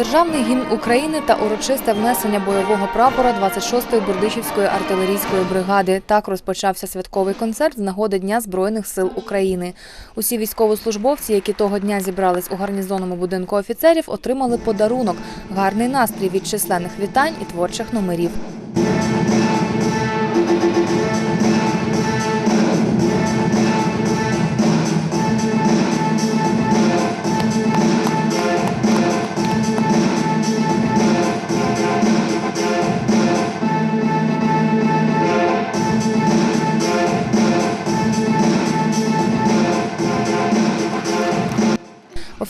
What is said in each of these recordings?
Державний гімн України та урочисте внесення бойового прапора 26-ї Бердичівської артилерійської бригади. Так розпочався святковий концерт з нагоди Дня Збройних сил України. Усі військовослужбовці, які того дня зібрались у гарнізонному будинку офіцерів, отримали подарунок – гарний настрій від численних вітань і творчих номерів.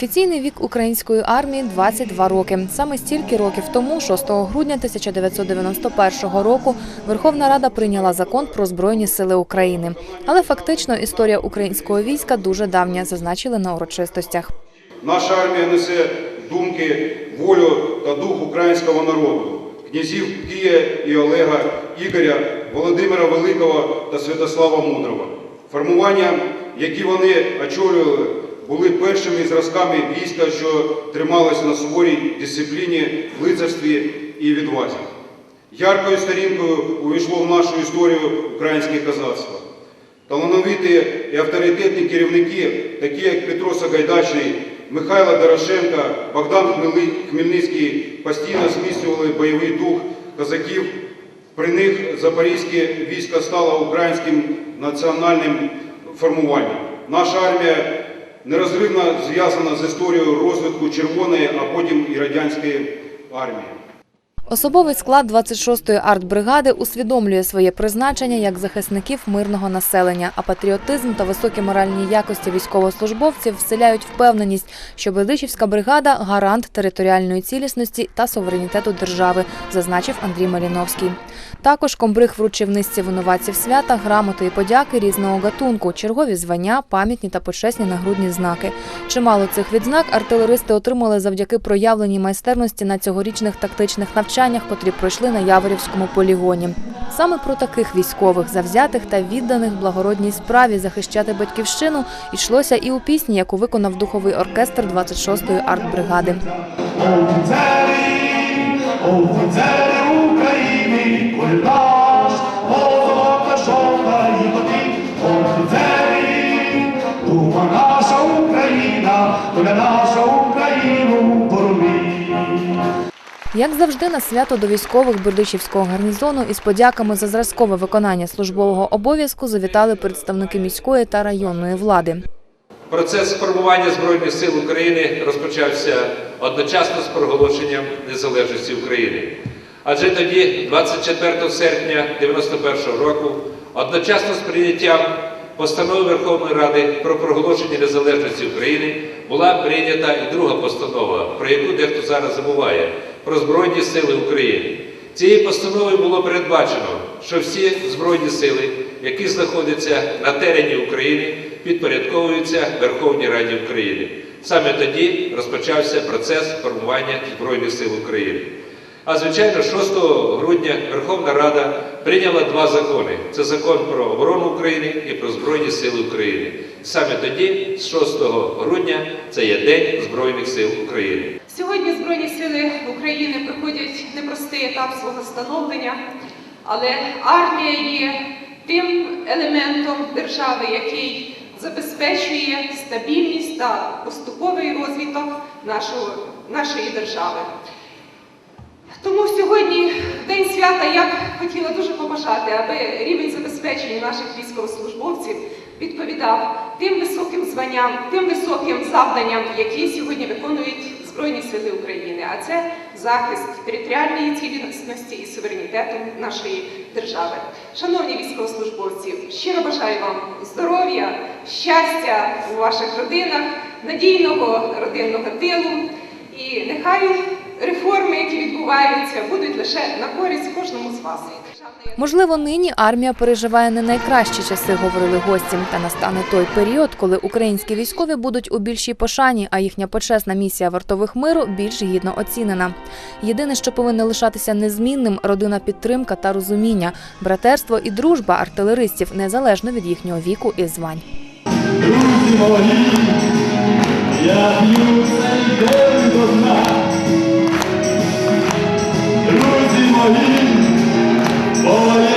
Офіційний вік української армії 22 роки. Саме стільки років тому, 6 грудня 1991 року, Верховна Рада прийняла закон про Збройні сили України. Але фактично історія українського війська дуже давня, зазначили на урочистостях. Наша армія несе думки, волю та дух українського народу, князів Кія і Олега, Ігоря, Володимира Великого та Святослава Мудрого. Формування, які вони очолювали, були першими зразками війська, що трималося на суворій дисципліні, лицарстві і відвазі. Яркою сторінкою увійшло в нашу історію українське козацтво. Талановиті і авторитетні керівники, такі як Петро Сагайдачний, Михайло Дорошенко, Богдан Хмельницький, постійно зміцнювали бойовий дух козаків. При них запорізьке військо стало українським національним формуванням. Наша армія нерозривно зв'язана з історією розвитку Червоної, а потім і радянської армії. Особовий склад 26-ї артбригади усвідомлює своє призначення як захисників мирного населення, а патріотизм та високі моральні якості військовослужбовців вселяють впевненість, що Бердичівська бригада гарант територіальної цілісності та суверенітету держави, зазначив Андрій Маліновський. Також комбриг вручив низці винуватців свята, грамоти і подяки різного гатунку, чергові звання, пам'ятні та почесні нагрудні знаки. Чимало цих відзнак артилеристи отримали завдяки проявленій майстерності на цьогорічних тактичних навчаннях, котрі пройшли на Яворівському полігоні. Саме про таких військових, завзятих та відданих благородній справі захищати батьківщину йшлося і у пісні, яку виконав духовий оркестр 26-ї артбригади. Офіцери, офіцери України, Як завжди, на свято до військових Бердичівського гарнізону із подяками за зразкове виконання службового обов'язку завітали представники міської та районної влади. Процес формування Збройних сил України розпочався одночасно з проголошенням незалежності України. Адже тоді, 24 серпня 1991 року, одночасно з прийняттям постанови Верховної Ради про проголошення незалежності України була прийнята і друга постанова, про яку дехто зараз забуває, про Збройні сили України. Цією постановою було передбачено, що всі збройні сили, які знаходяться на терені України, підпорядковуються Верховній Раді України. Саме тоді розпочався процес формування Збройних сил України. А звичайно, 6 грудня Верховна Рада прийняла два закони: це закон про оборону України і про Збройні Сили України. Саме тоді, з 6 грудня, це є День Збройних сил України. Сьогодні Збройні сили України проходять непростий етап свого становлення, але армія є тим елементом держави, який забезпечує стабільність та поступовий розвиток нашої держави. Тому сьогодні, День свята, я б хотіла дуже побажати, аби рівень забезпечення наших військовослужбовців відповідав тим високим званням, тим високим завданням, які сьогодні виконують Збройні Сили України. А це захист територіальної цілісності і суверенітету нашої держави. Шановні військовослужбовці, щиро бажаю вам здоров'я, щастя у ваших родинах, надійного родинного тилу. І нехай реформи, які відбуваються, будуть лише на користь кожному з вас. Можливо, нині армія переживає не найкращі часи, говорили гості. Та настане той період, коли українські військові будуть у більшій пошані, а їхня почесна місія вартових миру більш гідно оцінена. Єдине, що повинно лишатися незмінним родина підтримка та розуміння, братерство і дружба артилеристів незалежно від їхнього віку і звань. Друзі мої, я б'ю Boy.